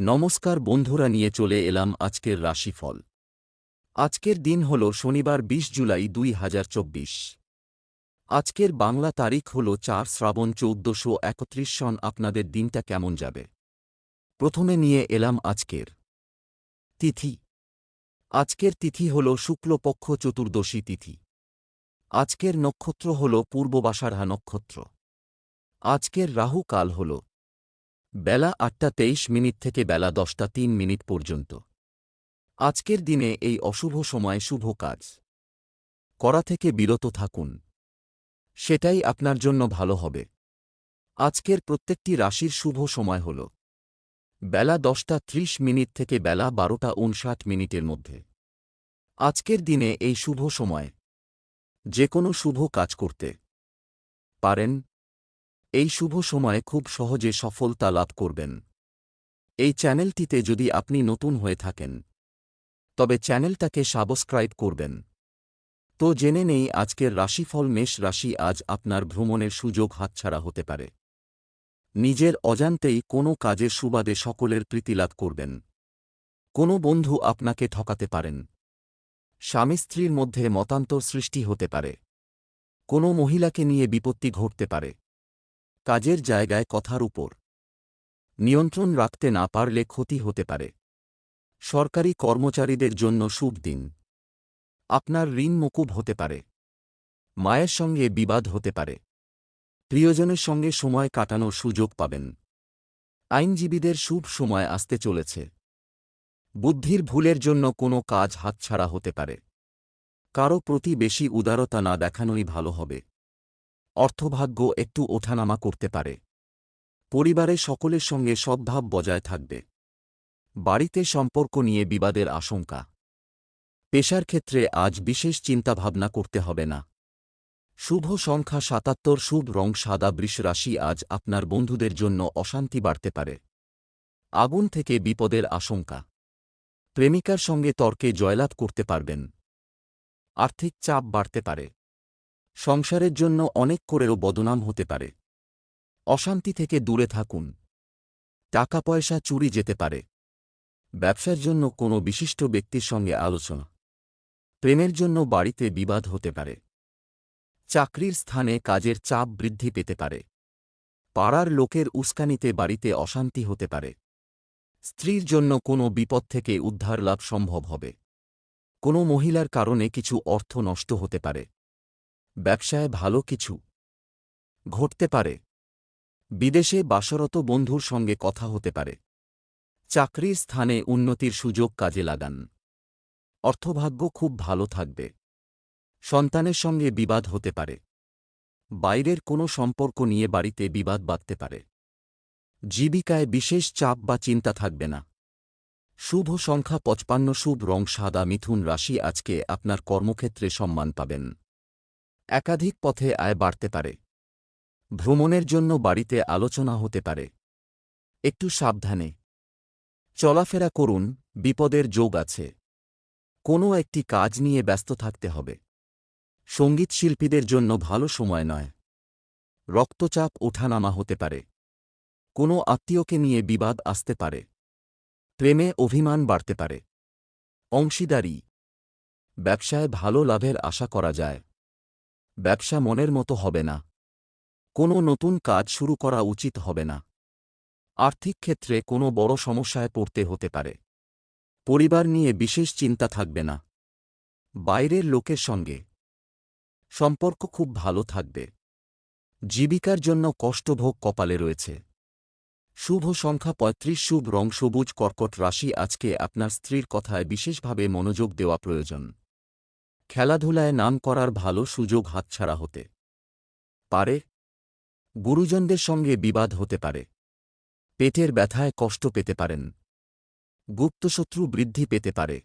নমস্কার বন্ধুরা, নিয়ে চলে এলাম আজকের রাশিফল। আজকের দিন হল শনিবার বিশ জুলাই দুই হাজার চব্বিশ। আজকের বাংলা তারিখ হল চার শ্রাবণ চৌদ্দশো একত্রিশ সন। আপনাদের দিনটা কেমন যাবে? প্রথমে নিয়ে এলাম আজকের তিথি। আজকের তিথি হল শুক্লপক্ষ চতুর্দশী তিথি। আজকের নক্ষত্র হল পূর্ববাসারহা নক্ষত্র। আজকের রাহু কাল হল বেলা আটটা তেইশ মিনিট থেকে বেলা দশটা তিন মিনিট পর্যন্ত। আজকের দিনে এই অশুভ সময় শুভ কাজ। করা থেকে বিরত থাকুন। সেটাই আপনার জন্য ভালো হবে। আজকের প্রত্যেকটি রাশির শুভ সময় হল। বেলা দশটা ত্রিশ মিনিট থেকে বেলা বারোটা উনষাট মিনিটের মধ্যে। আজকের দিনে এই শুভ সময়। যে কোনো শুভ কাজ করতে। পারেন এই শুভ সময়ে খুব সহজে সফলতা লাভ করবেন। এই চ্যানেলটিতে যদি আপনি নতুন হয়ে থাকেন, তবে চ্যানেলটাকে সাবস্ক্রাইব করবেন। তো জেনে নেই আজকের রাশিফল মেষ রাশি আজ আপনার ভ্রমণের সুযোগ হাতছাড়া হতে পারে। নিজের অজান্তেই কোনো কাজের সুবাদে সকলের প্রীতিলাভ করবেন। কোনো বন্ধু আপনাকে ঠকাতে পারেন। স্বামী স্ত্রীর মধ্যে মতান্তর সৃষ্টি হতে পারে। কোনো মহিলাকে নিয়ে বিপত্তি ঘটতে পারে। কাজের জায়গায় কথার উপর। নিয়ন্ত্রণ রাখতে না পারলে ক্ষতি হতে পারে। সরকারি কর্মচারীদের জন্য শুভ দিন। আপনার ঋণ মকুব হতে পারে। মায়ের সঙ্গে বিবাদ হতে পারে। প্রিয়জনের সঙ্গে সময় কাটানোর সুযোগ পাবেন। আইনজীবীদের শুভ সময় আসতে চলেছে। বুদ্ধির ভুলের জন্য কোনো কাজ হাতছাড়া হতে পারে। কারও প্রতি বেশি উদারতা না দেখানোই ভালো হবে। অর্থভাগ্য একটু ওঠানামা করতে পারে। পরিবারে সকলের সঙ্গে সদ্ভাব বজায় থাকবে। বাড়িতে সম্পর্ক নিয়ে বিবাদের আশঙ্কা। পেশার ক্ষেত্রে আজ বিশেষ চিন্তাভাবনা করতে হবে না। শুভ সংখ্যা সাতাত্তর, শুভ রং সাদা বৃষরাশি আজ আপনার বন্ধুদের জন্য অশান্তি বাড়তে পারে। আগুন থেকে বিপদের আশঙ্কা। প্রেমিকার সঙ্গে তর্কে জয়লাভ করতে পারবেন। আর্থিক চাপ বাড়তে পারে। সংসারের জন্য অনেক করেও বদনাম হতে পারে। অশান্তি থেকে দূরে থাকুন। টাকা পয়সা চুরি যেতে পারে। ব্যবসার জন্য কোনো বিশিষ্ট ব্যক্তির সঙ্গে আলোচনা। প্রেমের জন্য বাড়িতে বিবাদ হতে পারে। চাকরির স্থানে কাজের চাপ বৃদ্ধি পেতে পারে। পাড়ার লোকের উস্কানিতে বাড়িতে অশান্তি হতে পারে। স্ত্রীর জন্য কোনো বিপদ থেকে উদ্ধার লাভ সম্ভব হবে। কোনো মহিলার কারণে কিছু অর্থ নষ্ট হতে পারে। ব্যবসায় ভালো কিছু ঘটতে পারে। বিদেশে বাসরত বন্ধুর সঙ্গে কথা হতে পারে। চাকরির স্থানে উন্নতির সুযোগ কাজে লাগান। অর্থভাগ্য খুব ভালো থাকবে। সন্তানের সঙ্গে বিবাদ হতে পারে। বাইরের কোনো সম্পর্ক নিয়ে বাড়িতে বিবাদ বাঁধতে পারে। জীবিকায় বিশেষ চাপ বা চিন্তা থাকবে না। শুভ সংখ্যা পঁচপান্ন, শুভ রং, সাদা, মিথুন রাশি আজকে আপনার কর্মক্ষেত্রে সম্মান পাবেন। একাধিক পথে আয় বাড়তে পারে। ভ্রমণের জন্য বাড়িতে আলোচনা হতে পারে। একটু সাবধানে। চলাফেরা করুন, বিপদের যোগ আছে। কোনো একটি কাজ নিয়ে ব্যস্ত থাকতে হবে। সংগীত শিল্পীদের জন্য ভালো সময় নয়। রক্তচাপ ওঠানামা হতে পারে। কোনো আত্মীয়কে নিয়ে বিবাদ আসতে পারে। প্রেমে অভিমান বাড়তে পারে। অংশীদারি। ব্যবসায় ভালো লাভের আশা করা যায়। ব্যবসা মনের মতো হবে না। কোনো নতুন কাজ শুরু করা উচিত হবে না। আর্থিক ক্ষেত্রে কোনো বড় সমস্যায় পড়তে হতে পারে। পরিবার নিয়ে বিশেষ চিন্তা থাকবে না। বাইরের লোকের সঙ্গে সম্পর্ক খুব ভালো থাকবে। জীবিকার জন্য কষ্টভোগ কপালে রয়েছে। শুভ সংখ্যা পঁয়ত্রিশ, শুভ রং সবুজ, কর্কট রাশি আজকে আপনার স্ত্রীর কথায় বিশেষভাবে মনোযোগ দেওয়া প্রয়োজন। খেলাধুলায় নাম করার ভালো সুযোগ হাতছাড়া হতে পারে। গুরুজনদের সঙ্গে বিবাদ হতে পারে। পেটের ব্যথায় কষ্ট পেতে পারেন। গুপ্তশত্রু বৃদ্ধি পেতে পারে।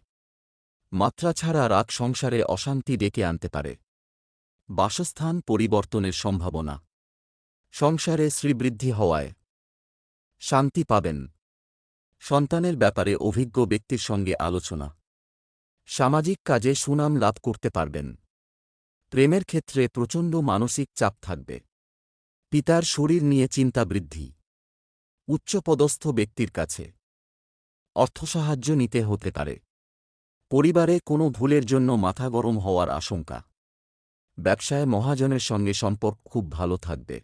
মাত্রা ছাড়া রাগ সংসারে অশান্তি ডেকে আনতে পারে। বাসস্থান পরিবর্তনের সম্ভাবনা। সংসারে শ্রীবৃদ্ধি হওয়ায় শান্তি পাবেন। সন্তানের ব্যাপারে অভিজ্ঞ ব্যক্তির সঙ্গে আলোচনা। সামাজিক কাজে সুনাম লাভ করতে পারবেন। প্রেমের ক্ষেত্রে প্রচণ্ড মানসিক চাপ থাকবে। পিতার শরীর নিয়ে চিন্তা বৃদ্ধি। উচ্চপদস্থ ব্যক্তির কাছে অর্থসাহায্য নিতে হতে পারে। পরিবারে কোনো ভুলের জন্য মাথা গরম হওয়ার আশঙ্কা। ব্যবসায় মহাজনের সঙ্গে সম্পর্ক খুব ভালো থাকবে।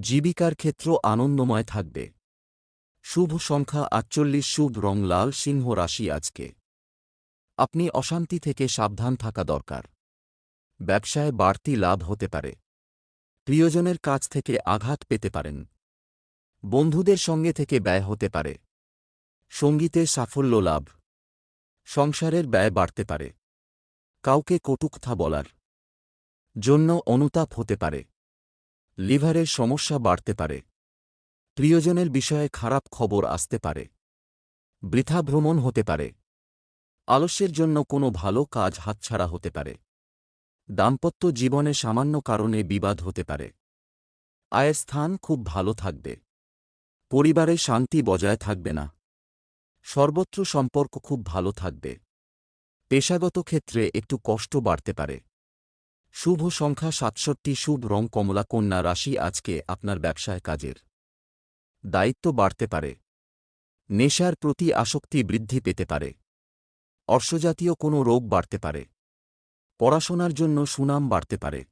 জীবিকার ক্ষেত্র আনন্দময় থাকবে। শুভ সংখ্যা আটচল্লিশ, শুভ রং লাল সিংহ রাশি আজকে। আপনি অশান্তি থেকে সাবধান থাকা দরকার। ব্যবসায় বাড়তি লাভ হতে পারে। প্রিয়জনের কাছ থেকে আঘাত পেতে পারেন। বন্ধুদের সঙ্গে থেকে ব্যয় হতে পারে। সঙ্গীতে সাফল্য লাভ। সংসারের ব্যয় বাড়তে পারে। কাউকে কটুকথা বলার জন্য অনুতাপ হতে পারে। লিভারের সমস্যা বাড়তে পারে। প্রিয়জনের বিষয়ে খারাপ খবর আসতে পারে। বৃথা ভ্রমণ হতে পারে। আলস্যের জন্য কোনো ভালো কাজ হাতছাড়া হতে পারে। দাম্পত্য জীবনে সামান্য কারণে বিবাদ হতে পারে। আয়ের স্থান খুব ভালো থাকবে। পরিবারে শান্তি বজায় থাকবে না। সর্বত্র সম্পর্ক খুব ভালো থাকবে। পেশাগত ক্ষেত্রে একটু কষ্ট বাড়তে পারে। শুভ সংখ্যা সাতষট্টি, শুভ রং কমলা, কন্যা রাশি আজকে আপনার ব্যবসায় কাজের। দায়িত্ব বাড়তে পারে। নেশার প্রতি আসক্তি বৃদ্ধি পেতে পারে। অর্শজাতীয় কোনো রোগ বাড়তে পারে। পড়াশোনার জন্য সুনাম বাড়তে পারে।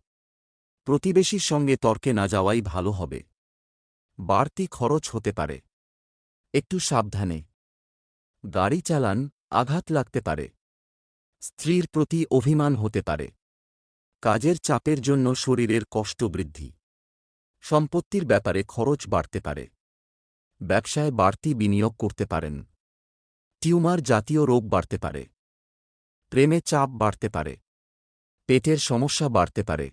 প্রতিবেশীর সঙ্গে তর্কে না যাওয়াই ভালো হবে। বাড়তি খরচ হতে পারে। একটু সাবধানে। গাড়ি চালান আঘাত লাগতে পারে। স্ত্রীর প্রতি অভিমান হতে পারে। কাজের চাপের জন্য শরীরের কষ্ট বৃদ্ধি। সম্পত্তির ব্যাপারে খরচ বাড়তে পারে। ব্যবসায় বাড়তি বিনিয়োগ করতে পারেন। টিউমার জাতীয় রোগ বাড়তে পারে। প্রেমে চাপ বাড়তে পারে। পেটের সমস্যা বাড়তে পারে।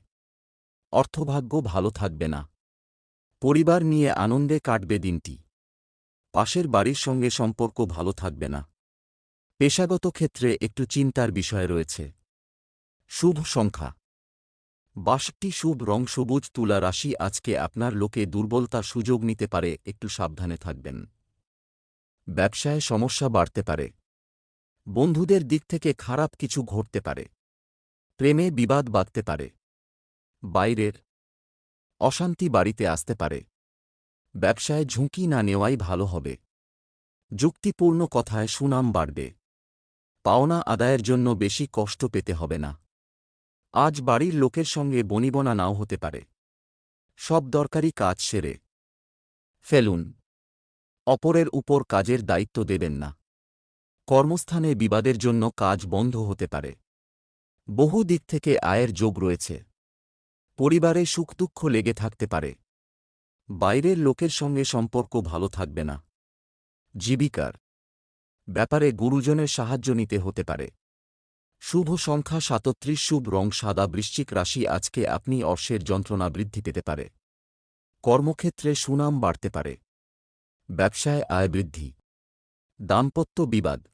অর্থভাগ্য ভালো থাকবে না। পরিবার নিয়ে আনন্দে কাটবে দিনটি। পাশের বাড়ির সঙ্গে সম্পর্ক ভালো থাকবে না। পেশাগত ক্ষেত্রে একটু চিন্তার বিষয় রয়েছে। শুভ সংখ্যা। বাষট্টি শুভ রং সবুজ তুলা রাশি আজকে আপনার লোকে দুর্বলতা সুযোগ নিতে পারে, একটু সাবধানে থাকবেন। ব্যবসায় সমস্যা বাড়তে পারে। বন্ধুদের দিক থেকে খারাপ কিছু ঘটতে পারে। প্রেমে বিবাদ বাঁধতে পারে। বাইরের অশান্তি বাড়িতে আসতে পারে। ব্যবসায় ঝুঁকি না নেওয়াই ভালো হবে। যুক্তিপূর্ণ কথায় সুনাম বাড়বে। পাওনা আদায়ের জন্য বেশি কষ্ট পেতে হবে না। আজ বাড়ির লোকের সঙ্গে বনিবনা নাও হতে পারে। সব দরকারি কাজ সেরে। ফেলুন। অপরের উপর কাজের দায়িত্ব দেবেন না। কর্মস্থানে বিবাদের জন্য কাজ বন্ধ হতে পারে। বহু দিক থেকে আয়ের যোগ রয়েছে। পরিবারে সুখ দুঃখ লেগে থাকতে পারে। বাইরের লোকের সঙ্গে সম্পর্ক ভালো থাকবে না। জীবিকার ব্যাপারে গুরুজনের সাহায্য নিতে হতে পারে। শুভ সংখ্যা সাতত্রিশ, শুভ রং সাদা, বৃশ্চিক রাশি আজকে আপনি অর্শের যন্ত্রণা বৃদ্ধি পেতে পারে। কর্মক্ষেত্রে সুনাম বাড়তে পারে। ব্যবসায় আয় বৃদ্ধি। দাম্পত্য বিবাদ।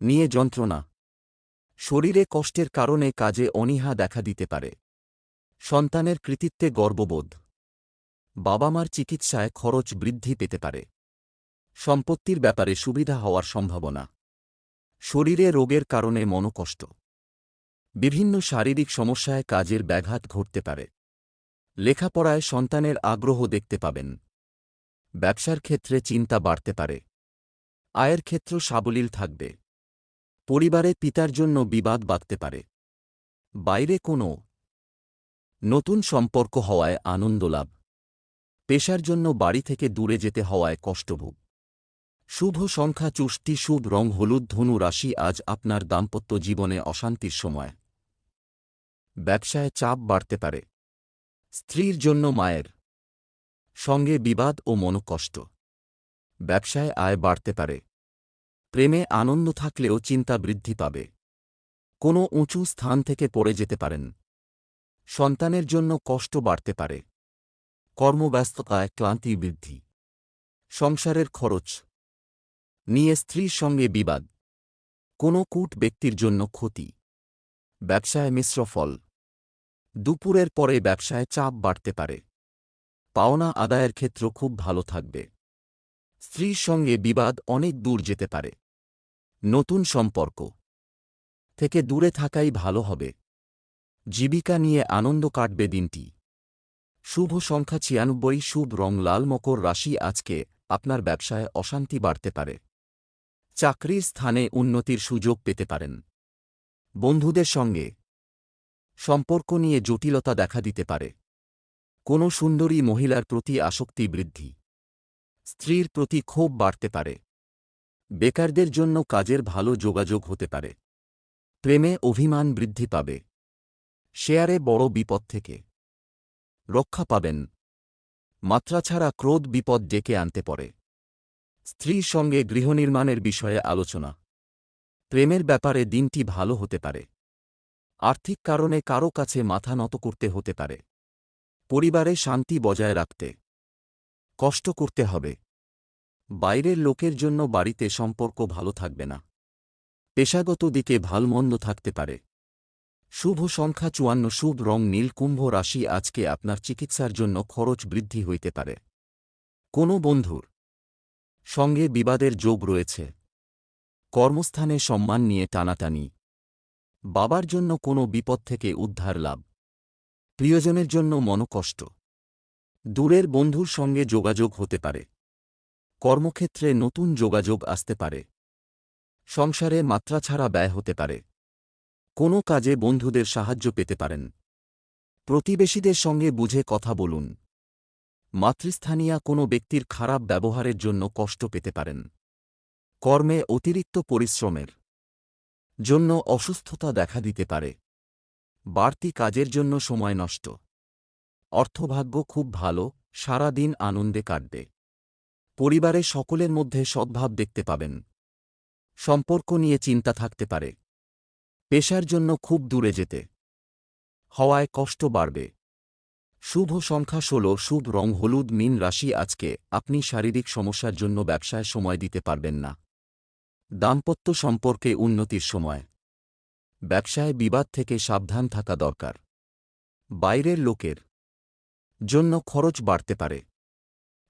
নিয়ে যন্ত্রণা। শরীরে কষ্টের কারণে কাজে অনীহা দেখা দিতে পারে। সন্তানের কৃতিত্বে গর্ববোধ। বাবা মার চিকিৎসায় খরচ বৃদ্ধি পেতে পারে। সম্পত্তির ব্যাপারে সুবিধা হওয়ার সম্ভাবনা। শরীরে রোগের কারণে মনোকষ্ট। বিভিন্ন শারীরিক সমস্যায় কাজের ব্যাঘাত ঘটতে পারে। লেখাপড়ায় সন্তানের আগ্রহ দেখতে পাবেন। ব্যবসার ক্ষেত্রে চিন্তা বাড়তে পারে। আয়ের ক্ষেত্র সাবলীল থাকবে। পরিবারে পিতার জন্য বিবাদ বাঁধতে পারে। বাইরে কোনো নতুন সম্পর্ক হওয়ায় আনন্দ লাভ। পেশার জন্য বাড়ি থেকে দূরে যেতে হওয়ায় কষ্টভোগ। শুভ সংখ্যা, চুষ্টি, শুভ রং, হলুদ, ধনু রাশি আজ আপনার দাম্পত্য জীবনে অশান্তির সময়। ব্যবসায় চাপ বাড়তে পারে। স্ত্রীর জন্য মায়ের সঙ্গে বিবাদ ও মনোকষ্ট। ব্যবসায় আয় বাড়তে পারে। প্রেমে আনন্দ থাকলেও চিন্তা বৃদ্ধি পাবে। কোনো উঁচু স্থান থেকে পড়ে যেতে পারেন। সন্তানের জন্য কষ্ট বাড়তে পারে। কর্মব্যস্ততায় ক্লান্তি বৃদ্ধি। সংসারের খরচ। নিয়ে স্ত্রীর সঙ্গে বিবাদ। কোনো কূট ব্যক্তির জন্য ক্ষতি। ব্যবসায় মিশ্র ফল। দুপুরের পরে ব্যবসায় চাপ বাড়তে পারে। পাওনা আদায়ের ক্ষেত্র খুব ভালো থাকবে। স্ত্রীর সঙ্গে বিবাদ অনেক দূর যেতে পারে। নতুন সম্পর্ক থেকে দূরে থাকাই ভালো হবে। জীবিকা নিয়ে আনন্দ কাটবে দিনটি। শুভ সংখ্যা ছিয়ানব্বই, শুভ রং লাল মকর রাশি আজকে আপনার ব্যবসায় অশান্তি বাড়তে পারে। চাকরির স্থানে উন্নতির সুযোগ পেতে পারেন। বন্ধুদের সঙ্গে সম্পর্ক নিয়ে জটিলতা দেখা দিতে পারে। কোনো সুন্দরী মহিলার প্রতি আসক্তি বৃদ্ধি। স্ত্রীর প্রতি ক্ষোভ বাড়তে পারে। বেকারদের জন্য কাজের ভালো যোগাযোগ হতে পারে। প্রেমে অভিমান বৃদ্ধি পাবে। শেয়ারে বড় বিপদ থেকে রক্ষা পাবেন। মাত্রা ছাড়া ক্রোধ বিপদ ডেকে আনতে পারে। স্ত্রীর সঙ্গে গৃহনির্মাণের বিষয়ে আলোচনা। প্রেমের ব্যাপারে দিনটি ভালো হতে পারে। আর্থিক কারণে কারও কাছে মাথা নত করতে হতে পারে। পরিবারে শান্তি বজায় রাখতে। কষ্ট করতে হবে। বাইরের লোকের জন্য বাড়িতে সম্পর্ক ভালো থাকবে না। পেশাগত দিকে ভালমন্দ থাকতে পারে। শুভ সংখ্যা চুয়ান্ন, শুভ রং নীল, কুম্ভ রাশি আজকে আপনার চিকিৎসার জন্য খরচ বৃদ্ধি হইতে পারে। কোনো বন্ধুর সঙ্গে বিবাদের যোগ রয়েছে। কর্মস্থানে সম্মান নিয়ে টানাটানি। বাবার জন্য কোনো বিপদ থেকে উদ্ধার লাভ। প্রিয়জনের জন্য মনকষ্ট দূরের বন্ধুর সঙ্গে যোগাযোগ হতে পারে। কর্মক্ষেত্রে নতুন যোগাযোগ আসতে পারে। সংসারে মাত্রা ছাড়া ব্যয় হতে পারে। কোনো কাজে বন্ধুদের সাহায্য পেতে পারেন। প্রতিবেশীদের সঙ্গে বুঝে কথা বলুন। মাতৃস্থানীয় কোনো ব্যক্তির খারাপ ব্যবহারের জন্য কষ্ট পেতে পারেন। কর্মে অতিরিক্ত পরিশ্রমের জন্য অসুস্থতা দেখা দিতে পারে। বাড়তি কাজের জন্য সময় নষ্ট। অর্থভাগ্য খুব ভালো, সারা দিন আনন্দে কাটবে। পরিবারে সকলের মধ্যে সদ্ভাব দেখতে পাবেন। সম্পর্ক নিয়ে চিন্তা থাকতে পারে। পেশার জন্য খুব দূরে যেতে। হওয়ায় কষ্ট বাড়বে। শুভ সংখ্যা ষোলো, শুভ রং হলুদ, মিন রাশি আজকে আপনি শারীরিক সমস্যার জন্য ব্যবসায় সময় দিতে পারবেন না। দাম্পত্য সম্পর্কে উন্নতির সময়। ব্যবসায় বিবাদ থেকে সাবধান থাকা দরকার। বাইরের লোকের জন্য খরচ বাড়তে পারে।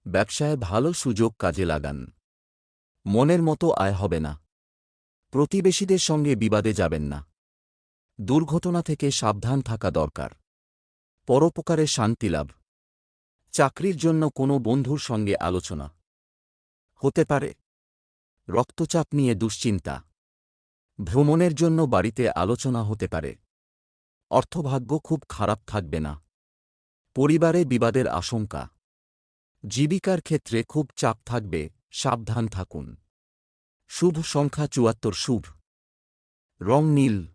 ব্যবসায় ভালো সুযোগ কাজে লাগান। মনের মতো আয় হবে না। প্রতিবেশীদের সঙ্গে বিবাদে যাবেন না। দুর্ঘটনা থেকে সাবধান থাকা দরকার। পরোপকারে শান্তিলাভ চাকরির জন্য কোনো বন্ধুর সঙ্গে আলোচনা। হতে পারে। রক্তচাপ নিয়ে দুশ্চিন্তা। ভ্রমণের জন্য বাড়িতে আলোচনা হতে পারে। অর্থভাগ্য খুব খারাপ থাকবে না। পরিবারে বিবাদের আশঙ্কা। জীবিকার ক্ষেত্রে খুব চাপ থাকবে, সাবধান থাকুন। শুভ সংখ্যা চুয়াত্তর, শুভ। রং নীল।